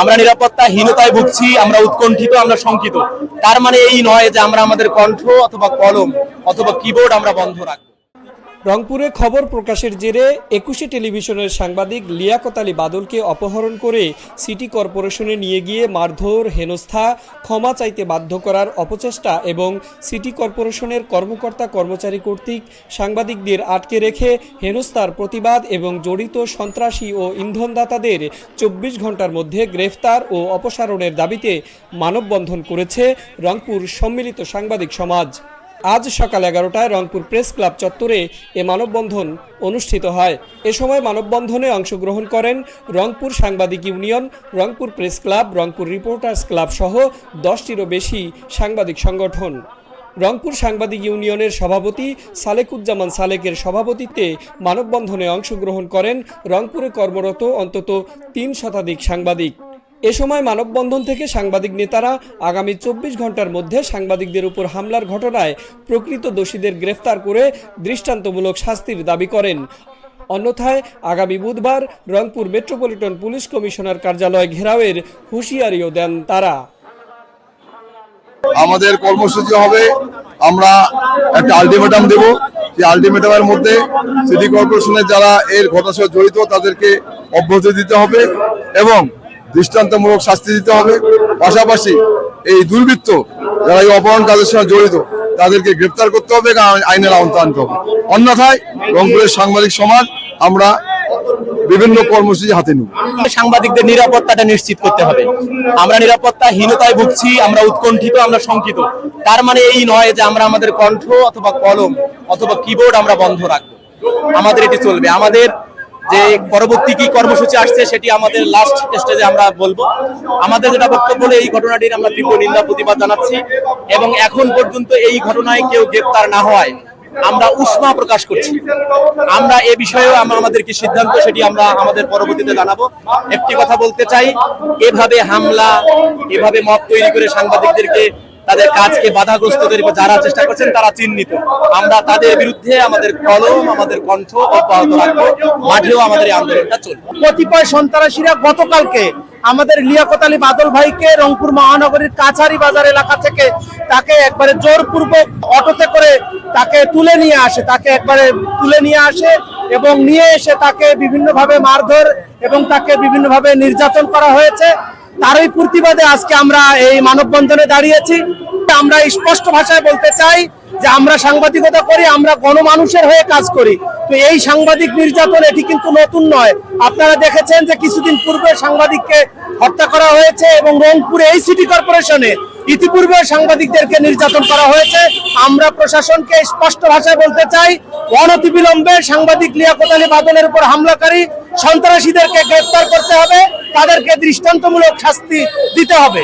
আমরা নিরাপত্তাহীনতায় ভুগছি, আমরা উৎকণ্ঠিত, আমরা শঙ্কিত। তার মানে এই নয় যে আমরা আমাদের কণ্ঠ অথবা কলম অথবা কিবোর্ড আমরা বন্ধ রাখব। রংপুরে খবর প্রকাশের জেরে একুশে টেলিভিশনের সাংবাদিক লিয়াকত আলী বাদলকে অপহরণ করে সিটি কর্পোরেশনে নিয়ে গিয়ে মারধর, হেনস্থা, ক্ষমা চাইতে বাধ্য করার অপচেষ্টা এবং সিটি কর্পোরেশনের কর্মকর্তা কর্মচারী কর্তৃক সাংবাদিকদের আটকে রেখে হেনস্থার প্রতিবাদ এবং জড়িত সন্ত্রাসী ও ইন্ধনদাতাদের চব্বিশ ঘণ্টার মধ্যে গ্রেফতার ও অপসারণের দাবিতে মানববন্ধন করেছে রংপুর সম্মিলিত সাংবাদিক সমাজ। আজ সকাল এগারোটায় রংপুর প্রেস ক্লাব চত্বরে এ মানববন্ধন অনুষ্ঠিত হয়। এ সময় মানববন্ধনে অংশগ্রহণ করেন রংপুর সাংবাদিক union, Rangpur press club, Rangpur reporters club সহ দশটিরও বেশি সাংবাদিক সংগঠন। রংপুর সাংবাদিক ইউনিয়নের সভাপতি সালেকুজ্জামান সালেকের সভাপতিত্বে মানববন্ধনে অংশগ্রহণ করেন রংপুরে কর্মরত অন্তত তিন শতাধিক সাংবাদিক। এ সময় মানববন্ধন থেকে সাংবাদিক নেতারা আগামী চব্বিশ ঘণ্টার মধ্যে সাংবাদিকদের উপর হামলার ঘটনায় প্রকৃত দোষীদের গ্রেফতার করে দৃষ্টান্তমূলক শাস্তির দাবি করেন। অন্যথায় আগামী বুধবার রংপুর মেট্রোপলিটন পুলিশ কমিশনার কার্যালয় ঘেরাওয়ের হুঁশিয়ারিও দেন তারা। আমাদের কর্মসূচি হবে, আমরা একটা আলটিমেটাম দেব। সেই আলটিমেটামের মধ্যে সিটি কর্পোরেশনের যারা এর ঘটনার সাথে জড়িত তাদেরকে অব্যাহতি দিতে হবে এবং দৃষ্টান্তমূলক শাস্তি দিতে হবে। পাশাপাশি এই দুর্বৃত্ত যারা এই অপহরণ কাজের সঙ্গে জড়িত, তাদেরকে গ্রেপ্তার করতে হবে আইনের আওতা আনতে হবে। অন্যথায় রংপুরের সাংবাদিক সমাজ আমরা বিভিন্ন কর্মসূচি হাতে নেব। সাংবাদিকদের নিরাপত্তাটা নিশ্চিত করতে হবে। আমরা নিরাপত্তাহীনতায় ভুগছি, আমরা উৎকণ্ঠিত, আমরা শঙ্কিত। তার মানে এই নয় যে আমরা আমাদের কণ্ঠ অথবা কলম অথবা কিবোর্ড আমরা বন্ধ রাখব। আমাদের এটি চলবে। আমাদের যে পরবর্তী কি কর্মসূচি আসছে সেটি আমাদের লাস্ট স্টেজে আমরা বলব। আমাদের যেটা বক্তব্য হলো, এই ঘটনাটির আমরা তীব্র নিন্দা, প্রতিবাদ জানাচ্ছি এবং এখন পর্যন্ত এই ঘটনায় কেউ গ্রেপ্তার না হওয়ায় আমরা উষ্মা প্রকাশ করছি। আমরা এ বিষয়েও আমরা আমাদের কি সিদ্ধান্ত সেটি আমরা আমাদের পরবর্তীতে জানাব। একটি কথা বলতে চাই, এভাবে হামলা, এভাবে মত তৈরি করে সাংবাদিকদেরকে তাদের কাজকে বাধাগ্রস্ত করে যারা চেষ্টা করছেন তারা চিহ্নিত। আমরা তাদের বিরুদ্ধে আমাদের কলম, আমাদের কণ্ঠ অব্যাহত রাখব, মাঠেও আমাদের এই আন্দোলনটা চলবে। কতিপয় সন্ত্রাসীরা গতকালকে আমাদের লিয়াকত আলী বাদল ভাইকে রংপুর মহানগরীর কাছারি বাজার এলাকা থেকে তাকে একবারে জোরপূর্বক অটোতে করে তাকে তুলে নিয়ে আসে, তাকে একবারে তুলে নিয়ে আসে এবং নিয়ে এসে তাকে বিভিন্নভাবে মারধর এবং তাকে বিভিন্নভাবে নির্যাতন করা হয়েছে। তারই প্রতিবাদে আজকে আমরা এই মানববন্ধনে দাঁড়িয়েছি। আমরা স্পষ্ট ভাষায় বলতে চাই যে আমরা সাংবাদিকতা করি, আমরা গণমানুষের হয়ে কাজ করি। তো এই সাংবাদিক নির্যাতন এটি কিন্তু নতুন নয়। আপনারা দেখেছেন যে কিছুদিন পূর্বে সাংবাদিককে হত্যা করা হয়েছে এবং রংপুরে এই সিটি কর্পোরেশনে ইতিপূর্বে সাংবাদিকদেরকে নির্যাতন করা হয়েছে। আমরা প্রশাসনকে স্পষ্ট ভাষায় বলতে চাই, অনতিবিলম্বে সাংবাদিক লিয়াকত বাদলের উপর হামলাকারী সন্ত্রাসীদেরকে গ্রেপ্তার করতে হবে। তাদেরকে দৃষ্টান্তমূলক শাস্তি দিতে হবে।